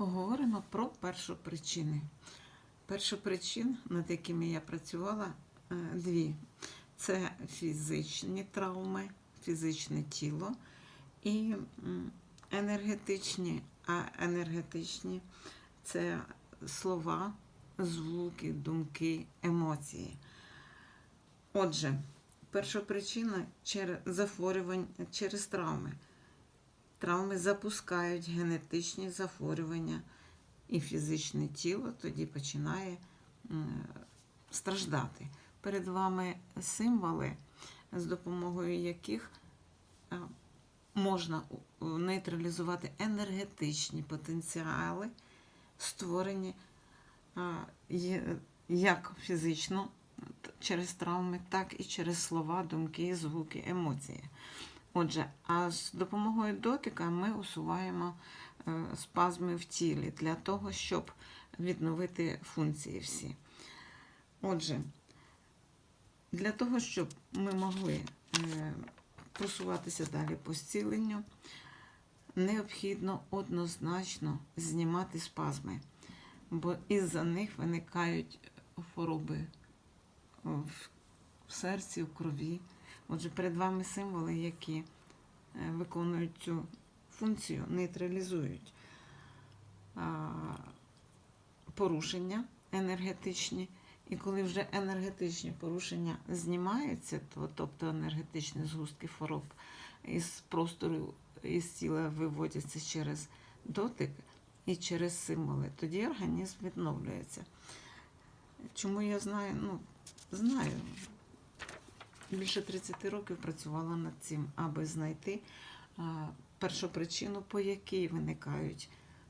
поговоримо про першопричини. Першопричин, над якими я працювала, е, дві: це фізичні травми, фізичне тіло і енергетичні, а енергетичні це слова, звуки, думки, емоції. Отже, першопричина через захворювань через травми. Травми запускають генетичні захворювання, і фізичне тіло тоді починає страждати. Перед вами символи, з допомогою яких е, можна нейтралізувати енергетичні потенціали, створені як фізично через травми, так і через слова, думки, звуки, емоції. Отже, а з допомогою дотика ми усуваємо е, спазми в тілі для того, щоб відновити функції всі. Отже, для того, щоб ми могли е, просуватися далі по зціленню, необхідно однозначно знімати спазми, бо із-за них виникають хвороби в в серці, в крові. Отже, перед вами символи, які е, виконують цю функцію, нейтралізують порушення енергетичні. І коли вже енергетичні порушення знімаються, то, тобто енергетичні згустки хвороб із простору, із тіла виводяться через дотик і через символи, тоді організм відновлюється. Чому я знаю? Ну, знаю. Більше 30 років працювала над цим, аби знайти а, першопричину, по якій виникають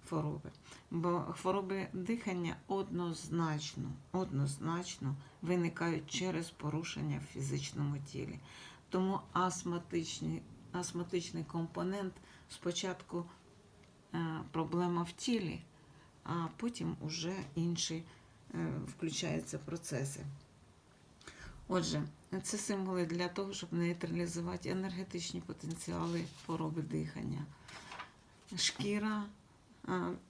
хвороби. Бо хвороби дихання однозначно, однозначно виникають через порушення в фізичному тілі. Тому астматичний, астматичний компонент спочатку е, проблема в тілі, а потім уже інші е, включаються процеси. Отже, це символи для того, щоб нейтралізувати енергетичні потенціали хвороби дихання. Шкіра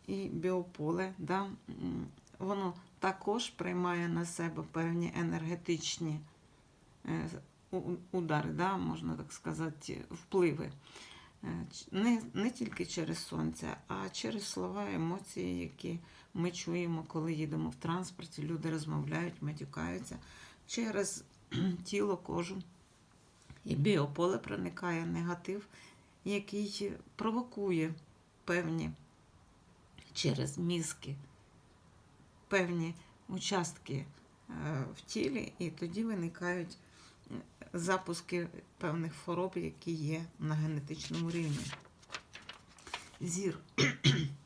і біополе, да, воно також приймає на себе певні енергетичні е, удари, да, можна так сказати, впливи. Е, Не, не тільки через сонце, а через слова, емоції, які ми чуємо, коли їдемо в транспорті, люди розмовляють, матюкаються через тіло, кожу. І біополе проникає негатив, який провокує певні через мізки, певні участки е, в тілі, і тоді виникають е, запуски певних хвороб, які є на генетичному рівні. Зір.